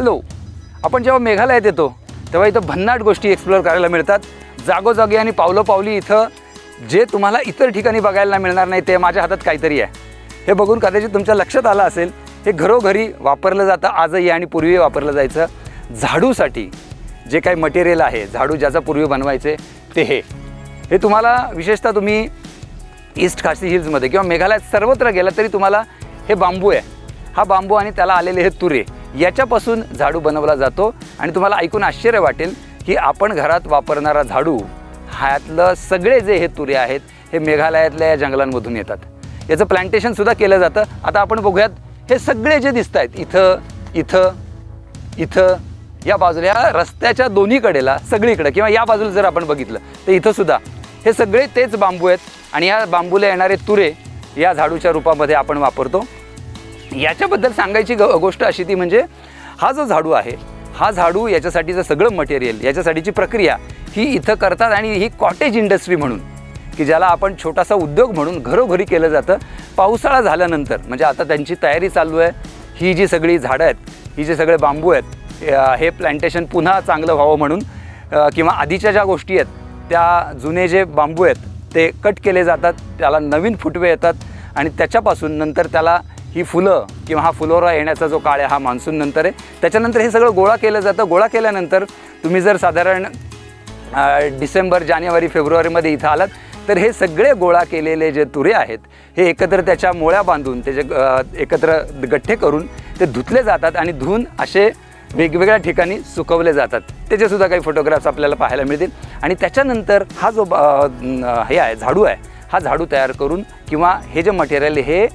Hello. आपण जेव्हा मेघालयात येतो तेव्हा इथं भन्नाट गोष्टी एक्सप्लोअर करायला मिळतात. जागोजागी आणि पावलं पावली इथं जे तुम्हाला इतर ठिकाणी बघायला मिळणार नाही ते माझ्या हातात काहीतरी आहे. हे बघून कदाचित तुमच्या लक्षात आलं असेल हे घरोघरी वापरलं जातं आजही आणि पूर्वी वापरलं जायचं. झाडूसाठी जे काही मटेरियल आहे झाडू ज्याचा पूर्वी बनवायचे ते हे. हे तुम्हाला विशेषतः तुम्ही ईस्ट खासी हिल्समध्ये किंवा मेघालयात सर्वत्र गेला तरी तुम्हाला हे बांबू आहे. हा बांबू आणि त्याला आलेले हे तुरे. याच्यापासून झाडू बनवला जातो. आणि तुम्हाला ऐकून आश्चर्य वाटेल की आपण घरात वापरणारा झाडू ह्यातलं सगळे जे हे तुरे आहेत हे मेघालयातल्या या जंगलांमधून येतात. याचं प्लांटेशनसुद्धा केलं जातं. आता आपण बघूयात हे सगळे जे दिसत आहेत इथं इथं इथं या बाजूला ह्या रस्त्याच्या दोन्ही कडेला सगळीकडे किंवा या बाजूला जर आपण बघितलं तर इथंसुद्धा हे सगळे तेच बांबू आहेत. आणि या बांबूला येणारे तुरे या झाडूच्या रूपामध्ये आपण वापरतो. याच्याबद्दल सांगायची ग गोष्ट अशी ती म्हणजे हा जो झाडू आहे हा झाडू याच्यासाठीचं सगळं मटेरियल याच्यासाठीची प्रक्रिया ही इथं करतात आणि ही कॉटेज इंडस्ट्री म्हणून की ज्याला आपण छोटासा उद्योग म्हणून घरोघरी केलं जातं. पावसाळा झाल्यानंतर म्हणजे आता त्यांची तयारी चालू आहे. ही जी सगळी झाडं आहेत ही जे सगळे बांबू आहेत हे प्लांटेशन पुन्हा चांगलं व्हावं म्हणून किंवा आधीच्या ज्या गोष्टी आहेत त्या जुने जे बांबू आहेत ते कट केले जातात. त्याला नवीन फुटवे येतात आणि त्याच्यापासून नंतर त्याला ही फुलं किंवा हा फुलोरा येण्याचा जो काळ आहे हा मान्सून नंतर आहे. त्याच्यानंतर हे सगळं गोळा केलं जातं. गोळा केल्यानंतर तुम्ही जर साधारण डिसेंबर जानेवारी फेब्रुवारीमध्ये इथं आलात तर हे सगळे गोळा केलेले जे तुरे आहेत हे एकत्र त्याच्या मोळ्या बांधून त्याचे एकत्र गठ्ठे करून ते धुतले जातात आणि धुवून असे वेगवेगळ्या ठिकाणी सुकवले जातात. त्याचेसुद्धा काही फोटोग्राफ्स आपल्याला पाहायला मिळतील. आणि त्याच्यानंतर हा जो ब- हे आहे झाडू आहे हा झाडू तयार करून किंवा हे जे मटेरियल हे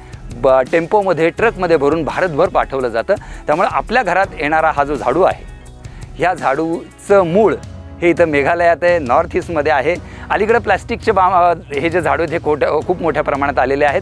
ब टेम्पोमध्ये ट्रकमध्ये भरून भारतभर पाठवलं जातं. त्यामुळे आपल्या घरात येणारा हा जो झाडू आहे ह्या झाडूचं मूळ हे इथं मेघालयात आहे नॉर्थ ईस्टमध्ये आहे. अलीकडं प्लॅस्टिकचे बा हे जे झाडू आहेत हे खोट्या खूप मोठ्या प्रमाणात आलेले आहेत.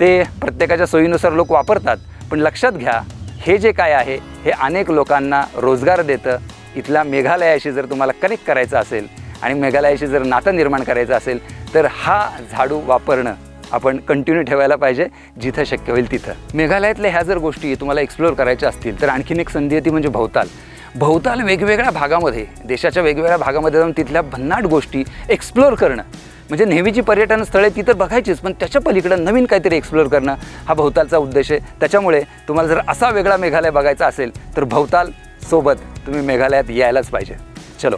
ते प्रत्येकाच्या सोयीनुसार लोक वापरतात. पण लक्षात घ्या हे जे काय आहे हे अनेक लोकांना रोजगार देतं. इथल्या मेघालयाशी जर तुम्हाला कनेक्ट करायचं असेल आणि मेघालयाशी जर नातं निर्माण करायचं असेल तर हा झाडू वापरणं आपण कंटिन्यू ठेवायला पाहिजे जिथं शक्य होईल तिथं. मेघालयातल्या ह्या जर गोष्टी तुम्हाला एक्सप्लोअर करायच्या असतील तर आणखीन एक संधी आहे ती म्हणजे भवताल भवताल वेगवेगळ्या भागामध्ये देशाच्या वेगवेगळ्या भागामध्ये जाऊन तिथल्या भन्नाट गोष्टी एक्सप्लोअर करणं. म्हणजे नेहमीची पर्यटन स्थळे ती तर बघायचीच पण त्याच्या पलीकडं नवीन काहीतरी एक्सप्लोअर करणं हा भवतालचा उद्देश आहे. त्याच्यामुळे तुम्हाला जर असा वेगळा मेघालय बघायचा असेल तर भवताल सोबत तुम्ही मेघालयात यायलाच पाहिजे. चलो.